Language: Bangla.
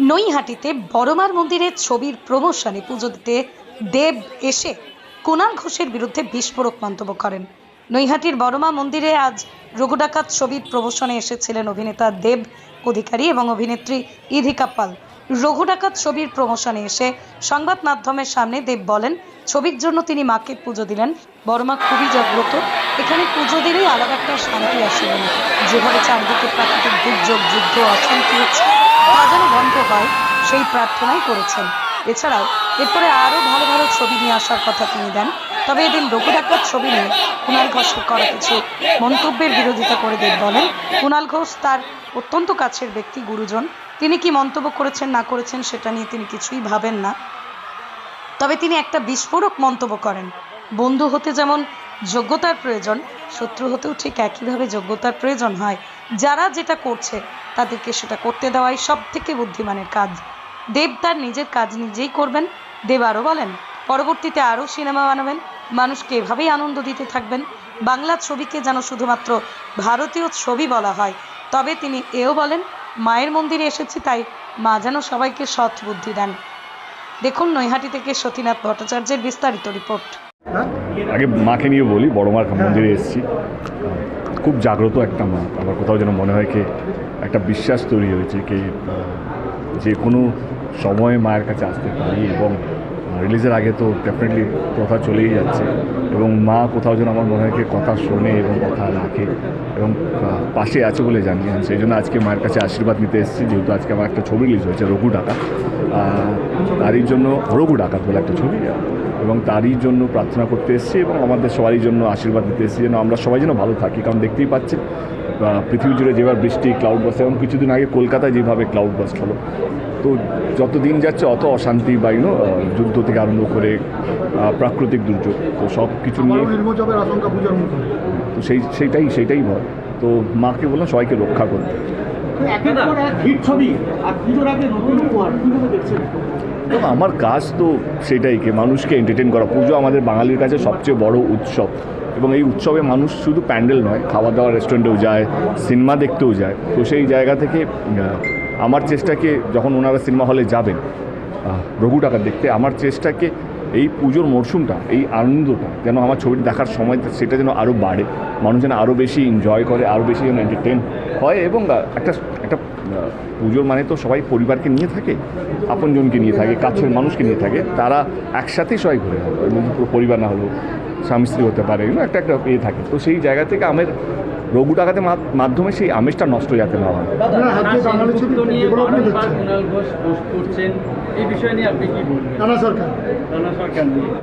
নৈহাটিতে বড়মার মন্দিরের ছবির প্রমোশনে পুজো দিতে দেব এসে কুণাল ঘোষের বিরুদ্ধে বিস্ফোরক মন্তব্য করেন। নৈহাটির বড়মা মন্দিরে আজ রঘু ডাকাত ছবির প্রমোশনে এসেছিলেন অভিনেতা দেব অধিকারী এবং অভিনেত্রী ইধিকা পাল রঘু ডাকাত ছবির প্রমোশনে এসে সংবাদ মাধ্যমের সামনে দেব বলেন, ছবির জন্য তিনি মাকে পুজো দিলেন। বড়মা খুবই জাগ্রত। এখানে পুজো দিলেই আলাদা একটা শান্তি আসে। যেভাবে চারদিকে প্রাকৃতিক দুর্যোগ, যুদ্ধ, অশান্তি হচ্ছে তা বন্ধ হয়, সেই প্রার্থনাই করেছেন। এছাড়াও, এরপরে আরও ভালো ভালো ছবি নিয়ে আসার কথা তিনি দেন। তবে এদিন রঘু ডাক্তার ছবি নিয়ে কুণাল ঘোষের করা কিছু মন্তব্যের বিরোধিতা করে দেব বলেন। কুণাল ঘোষ তার অত্যন্ত কাছের ব্যক্তি, গুরুজন। তিনি কি মন্তব্য করেছেন, না করেছেন, সেটা নিয়ে তিনি কিছুই ভাবেন না। তবে তিনি একটা বিস্ফোরক মন্তব্য করেন। বন্ধু হতে যেমন যোগ্যতার প্রয়োজন, শত্রু হতেও ঠিক একইভাবে যোগ্যতার প্রয়োজন হয়। যারা যেটা করছে তাদেরকে সেটা করতে দেওয়াই সব থেকে বুদ্ধিমানের কাজ। দেব তার নিজের কাজ নিজেই করবেন। দেব আরও বলেন পরবর্তীতে আরও সিনেমা বানাবেন। মানুষকে এভাবেই আনন্দ দিতে থাকবেন। বাংলা ছবিকে যেন শুধুমাত্র ভারতীয় ছবি বলা হয় তবে তিনি এও বলেন মায়ের মন্দিরে এসেছি তাই মা যেন সবাইকে সৎ বুদ্ধি দেন। দেখুন নৈহাটি থেকে সতীনাথ ভট্টাচার্যের বিস্তারিত রিপোর্ট। আগে মাকে নিয়ে বলি বড় মার মন্দিরে এসেছি। খুব জাগ্রত একটা মা আমার কোথাও যেন মনে হয় কি একটা বিশ্বাস তৈরি হয়েছে কি যে কোনো সময়ে মায়ের কাছে আসতে পারি এবং রিলিজের আগে তো ডেফিনেটলি কথা চলেই যাচ্ছে। এবং মা কোথাও যেন আমার মনে হয় কথা শোনে এবং কথা রাখে এবং পাশে আছে বলে জানি সেই জন্য আজকে মায়ের কাছে আশীর্বাদ নিতে এসেছি যেহেতু আজকে আমার একটা ছবি রিলিজ হয়েছে রঘু ডাকাত। তারই জন্য রঘু ডাকাত বলে একটা ছবি। এবং তারই জন্য প্রার্থনা করতে এসেছি এবং আমাদের সবারই জন্য আশীর্বাদ দিতে এসেছি যেন আমরা সবাই যেন ভালো থাকি। কারণ দেখতেই পাচ্ছেন আহ, পৃথিবী জুড়ে যেভাবে বৃষ্টি ক্লাউড বাস্ট এবং কিছুদিন আগে কলকাতায় যেভাবে ক্লাউড বাস্ট হলো তো যত দিন যাচ্ছে অত অশান্তি বা ইউনো যুদ্ধ থেকে আরম্ভ করে প্রাকৃতিক দুর্যোগ তো সব কিছু নিয়ে তো সেই সেইটাই সেইটাই ভয়। তো মাকে বললাম সবাইকে রক্ষা করতে। আমার কাজ তো সেটাই কি মানুষকে এন্টারটেন করা। পুজো আমাদের বাঙালির কাছে সবচেয়ে বড় উৎসব। এবং এই উৎসবে মানুষ শুধু প্যান্ডেল নয় খাওয়া দাওয়া রেস্টুরেন্টেও যায় সিনেমা দেখতেও যায়। তো সেই জায়গা থেকে আমার চেষ্টাকে যখন ওনারা সিনেমা হলে যাবেন রঘু টাকা দেখতে, আমার চেষ্টাকে এই পুজোর মরশুমটা, এই আনন্দটা যেন আমার ছবিটা দেখার সময় সেটা যেন আরও বাড়ে, মানুষ যেন আরও বেশি এনজয় করে আরও বেশি যেন এন্টারটেন হয় এবং একটা একটা পুজোর মানে তো সবাই পরিবারকে নিয়ে থাকে, আপনজনকে নিয়ে থাকে, কাছের মানুষকে নিয়ে থাকে, তারা একসাথেই সবাই ঘুরে পুরো পরিবার না হলেও স্বামী স্ত্রী হতে পারে একটা একটা ইয়ে থাকে। তো সেই জায়গা থেকে আমের রঘু ডাকাতে মাধ্যমে সেই আমেজটা নষ্ট যাতে না হয় এই বিষয় নিয়ে আপনি কি বলবেন? সরকার। সরকার নিয়ে।